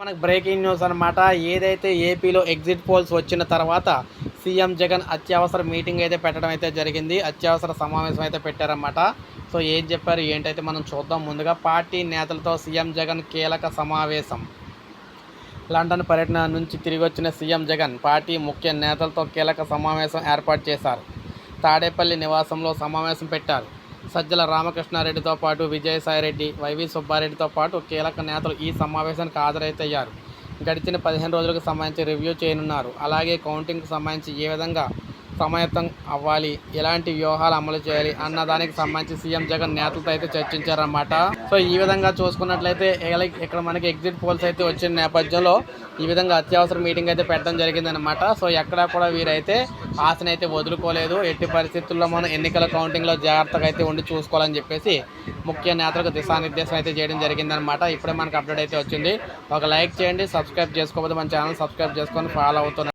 మనకు breaking news అనమాట ఏదైతే ఏపీలో ఎగ్జిట్ పోల్స్ వచ్చిన తర్వాత సీఎం జగన్ అత్యవసర మీటింగ్ అయితే పెట్టడం అయితే జరిగింది. అత్యవసర సమావేశం అయితే పెట్టారన్నమాట. సో ఏం చెప్పారు ఏంటైతే మనం చూద్దాం ముందుగా. పార్టీ నేతలతో సీఎం జగన్ కీలక సమావేశం. లండన్ పర్యటన నుంచి తిరిగి వచ్చిన సీఎం జగన్ పార్టీ ముఖ్య నేతలతో కీలక సమావేశం ఏర్పాటు చేశారు. తాడేపల్లి నివాసంలో సమావేశం పెట్టారు. సజ్జల రామకృష్ణారెడ్డితో పాటు విజయసాయిరెడ్డి వైవి సుబ్బారెడ్డితో పాటు కీలక నేతలు ఈ సమావేశానికి హాజరైతయ్యారు. గడిచిన పదిహేను రోజులకు సంబంధించి రివ్యూ చేయనున్నారు. అలాగే కౌంటింగ్కు సంబంధించి ఏ విధంగా సమాయత్తం అవ్వాలి ఎలాంటి వ్యూహాలు అమలు చేయాలి అన్న దానికి సంబంధించి సీఎం జగన్ నేతలతో అయితే చర్చించారన్నమాట. సో ఈ విధంగా చూసుకున్నట్లయితే ఇక్కడ మనకి ఎగ్జిట్ పోల్స్ అయితే వచ్చిన నేపథ్యంలో ఈ విధంగా అత్యవసర మీటింగ్ అయితే పెట్టడం జరిగిందనమాట సో ఎక్కడా కూడా వీరైతే ఆశను అయితే వదులుకోలేదు. ఎట్టి పరిస్థితుల్లో మనం ఎన్నికల కౌంటింగ్లో జాగ్రత్తగా అయితే ఉండి చూసుకోవాలని చెప్పేసి ముఖ్య నేతలకు దిశానిర్దేశం అయితే చేయడం జరిగిందనమాట ఇప్పుడే మనకు అప్డేట్ అయితే వచ్చింది. ఒక లైక్ చేయండి సబ్స్క్రైబ్ చేసుకోకపోతే మన ఛానల్ సబ్స్క్రైబ్ చేసుకొని ఫాలో అవుతున్నారు